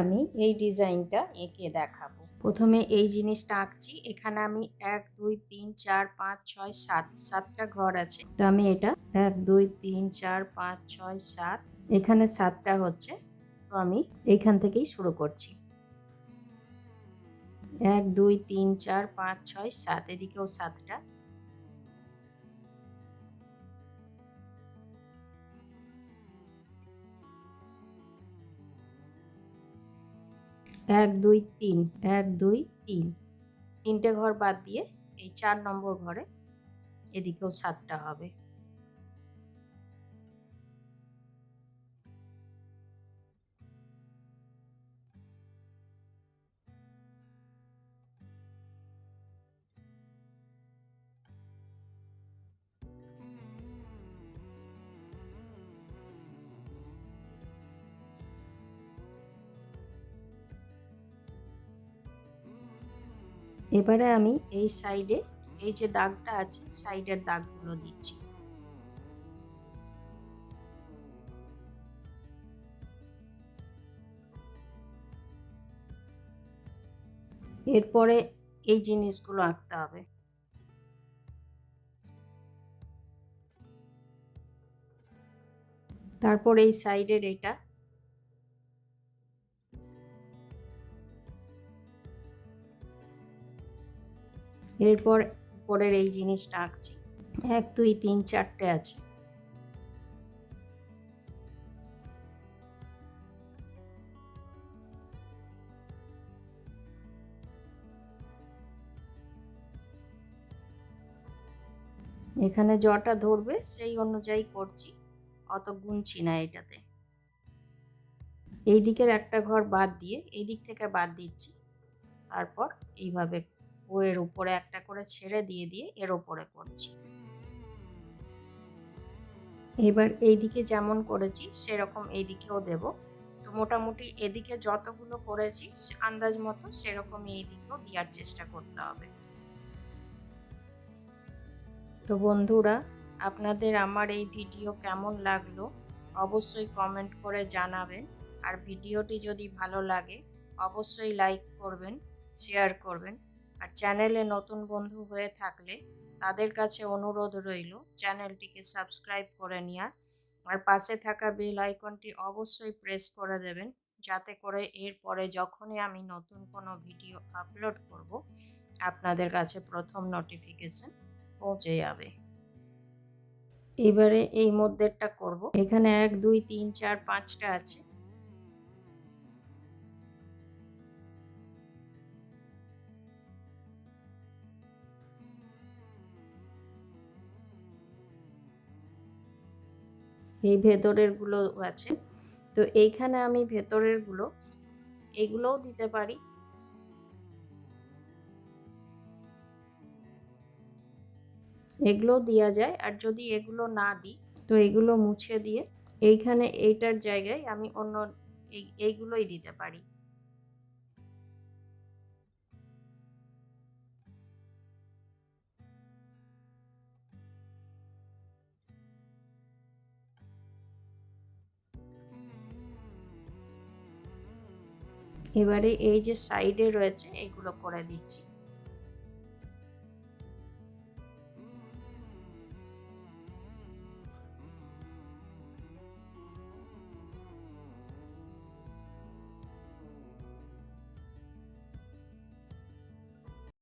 আমি এই ডিজাইনটা এঁকে দেখাবো। প্রথমে এই জিনিসটা আঁকছি। এখানে আমি এক, দুই, তিন, চার, পাঁচ, ছয়, সাত, সাতটা ঘর আছে। তো আমি এটা এক, দুই, তিন, চার, পাঁচ, ছয়, সাত, এখানে সাতটা হচ্ছে। তো আমি এইখান থেকেই শুরু করছি। এক, দুই, তিন, চার, পাঁচ, ছয়, সাত, এদিকেও সাতটা। এক, দুই, তিন, এক, দুই, তিন। তিনটে ঘর বাদ দিয়ে এই চার নম্বর ঘরে এদিকেও সাতটা হবে। এবারে আমি এই সাইডে, এই যে দাগটা আছে, সাইডের দাগগুলো দিচ্ছি। এরপরে এই জিনিসগুলো আঁকতে হবে। তারপর এই সাইডের এটা এরপর পরের এই জিনিসটা আঁকছি। এক, দুই, তিন, চারটে আছে। এখানে জটা ধরবে, সেই অনুযায়ী করছি। অত গুনছি না এটাতে। এই দিকের একটা ঘর বাদ দিয়ে, এই দিক থেকে বাদ দিচ্ছি। তারপর এইভাবে এর উপরে একটা করে ছেড়ে দিয়ে দিয়ে এর উপরে করছি। এবার এইদিকে যেমন করেছি, সেরকম এইদিকেও দেব। তো মোটামুটি এদিকে যতগুলো করেছি আন্দাজ মতো সেরকমই এইদিকেও দেওয়ার চেষ্টা করতে হবে। তো বন্ধুরা, আপনাদের আমার এই ভিডিও কেমন লাগল, অবশ্যই কমেন্ট করে জানাবেন। আর ভিডিওটি যদি ভালো লাগে, অবশ্যই লাইক করবেন, শেয়ার করবেন। আর চ্যানেলে নতুন বন্ধু হয়ে থাকলে তাদের কাছে অনুরোধ রইল চ্যানেলটিকে সাবস্ক্রাইব করে নেওয়ার আর পাশে থাকা বেল আইকনটি অবশ্যই প্রেস করে দেবেন, যাতে করে এরপরে যখনই আমি নতুন কোনো ভিডিও আপলোড করব, আপনাদের কাছে প্রথম নোটিফিকেশন পৌঁছে যাবে। এবারে এই মধ্যেরটা করব। এখানে এক, দুই, তিন, চার, পাঁচটা আছে। এই ভেতরেরগুলো আছে। তো এইখানে আমি ভেতরেরগুলো এগুলোও দিতে পারি। এগুলো দেওয়া যায়। আর যদি এগুলো না দিই, তো এগুলো মুছে দিয়ে এইখানে এইটার জায়গায় আমি অন্য এই, এইগুলোই দিতে পারি। এবারে এই যে সাইডে রয়েছে এগুলো করে দিচ্ছি।